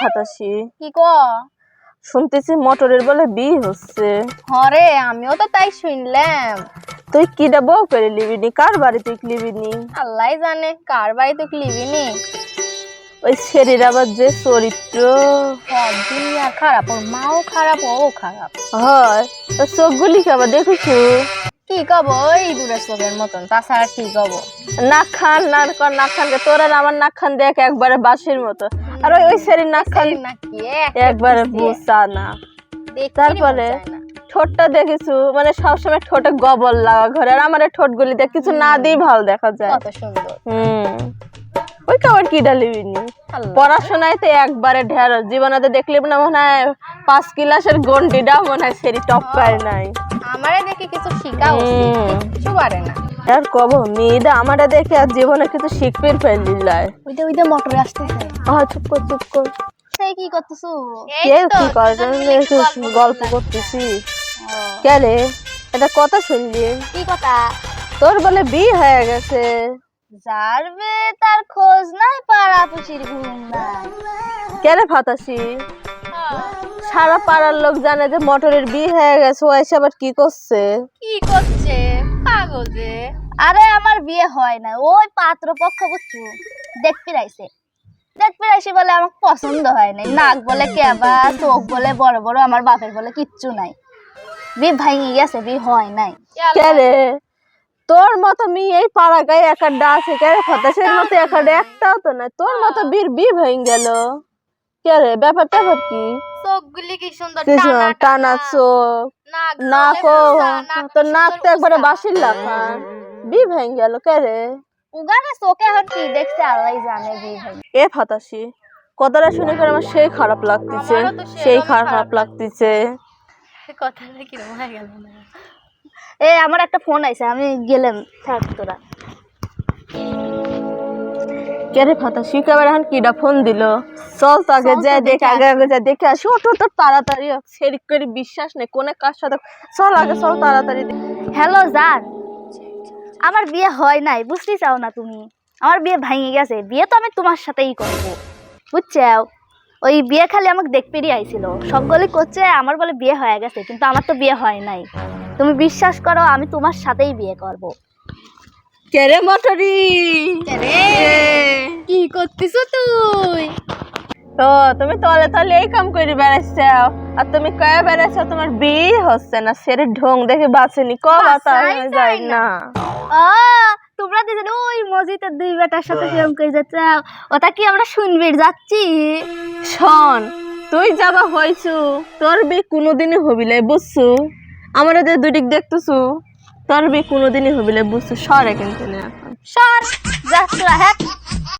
ফাতাসি কি কো? শুনতেছি মোটরের বলে বিয়ে হচ্ছে। হরে আমিও তো তাই শুনলাম। তুই কিটা বউ করে লিবিনি কার বাড়ি তুই লিবিনি আল্লাহ জানে কার বাড়ি তো লিবিনি ওই আবার যে চরিত্র। দুনিয়া খারাপ ওর মাও খারাপ ও খারাপ। হয় তোর চোখগুলি আবার দেখেছু? কি কব ওই দূরের চোখের মতন তাছাড়া কি কব? নাক খান না নাক খান তোর আর আমার নাক খান দেখ একবারে বাঁশির মতো। আর ওই ওই শরীর নাক খান নাকি একবারে বুঝা না। তারপরে ঠোঁটটা দেখেছু? মানে সবসময় ঠোঁটে গবল লাগা ঘরে। আর আমার ঠোঁট গুলি দেখ কিছু না দিয়ে ভালো দেখা যায়। কত সুন্দর। হুম। ওই কাবার কি ডালিবিনি আল্লাহ। পড়াশোনায় তো একবারে ঢেঁড়স জীবনাতে দেখলে না মনে হয় পাঁচ ক্লাসের গন্ডিটা মনে হয় সেরি টপ পায় নাই। আমারে দেখে কিছু শিখা উচিত। কিছু পারে না। আর কব মেয়েটা আমারে দেখে আর জীবনে কিছু শিখবে ফেললি লাই ওইটা ওইটা মোটরে আসতেছে। আহ চুপ কর চুপ কর। সেই কি করতেছো? কে কি করে গল্প করতেছি। কে রে এটা কথা শুনলি? কি কথা? তোর বলে বিয়ে হয়ে গেছে। যার বে তার খোঁজ নাই পাড়া পুচির ঘুম নাই। কে ফাতাসি সারা পাড়ার লোক জানে যে মোটরের বিয়ে হয়ে গেছে ও এসে আবার কি করছে? কি করছে? পাগলে আরে আমার বিয়ে হয় না ওই পাত্র পক্ষ বুঝছ? দেখতে রাইছে রাইছে বলে আমার পছন্দ হয় নাই। নাক বলে কেবা চোখ বলে বড় বড় আমার বাপের বলে কিচ্ছু নাই। বিয়ে ভাঙি গেছে বিয়ে হয় নাই। কে রে? তোর মতো মি এই পাড়া গায়ে একটা আছে কে রে মতো একটা একটাও তো না তোর মতো বীর বিয়ে ভেঙে গেল। কে রে? ব্যাপার ট্যাপার কি? চোখগুলি কি সুন্দর কিছু না, টানা চোখ। নাক ও তোর নাক তো একবারে বাসির লাফান। বিয়ে ভেঙে গেল কে রে? উগানে চোখে এখন কি দেখছে? আল্লাহ জানে ভাঙি এ ফাতাসি কথাটা শুনে করে আমার সেই খারাপ লাগতেছে সেই খারাপ লাগতেছে। কথাটা কীরকম হয়ে গেল এ আমার একটা ফোন আইছে আমি গেলাম। থাক তোরা। কে রে ফাতাসি কেবার এখন কিডা ফোন দিল? চল তো আগে চল দেখে আগে আগে যাই দেখে আসি। ওঠ ওঠ, তাড়াতাড়ি সেরিক করে বিশ্বাস নেই কোনে কার সাথে চল আগে চল তাড়াতাড়ি হ্যালো জান। আমার বিয়ে হয় নাই বুঝতে চাও না তুমি। আমার বিয়ে ভেঙে গেছে বিয়ে তো আমি তোমার সাথেই করব। বুঝছ ওই বিয়ে খালি আমাকে দেখতেই আইছিল। সবগুলি করছে আমার বলে বিয়ে হয়ে গেছে কিন্তু আমার তো বিয়ে হয় নাই। তুমি বিশ্বাস করো আমি তোমার সাথেই বিয়ে করব। কে রে মটরি কি করতেছ তুই? তো তুমি তলে তলে এই কাম করে বেড়াচ্ছ আর তুমি কয়ে বেড়াচ্ছ তোমার বিয়ে হচ্ছে না। সেরে ঢং দেখে বাঁচেনি। ক বাতা যায় যায় না। ও তোমরা দুজন ওই মসজিদের দুই বেটার সাথে প্রেম করে যাচ্ছে ওটা কি আমরা শুনবি? যাচ্ছি। শোন তুই যাবা হয়েছু তোর বি কোনোদিনই হবিলে বুঝছু? আমরা যে দুদিক দেখতেছু তোর বি কোনোদিনই হবিলে বুঝছু? সরে কিন্তু না এখন। সর যা হ্যাঁ।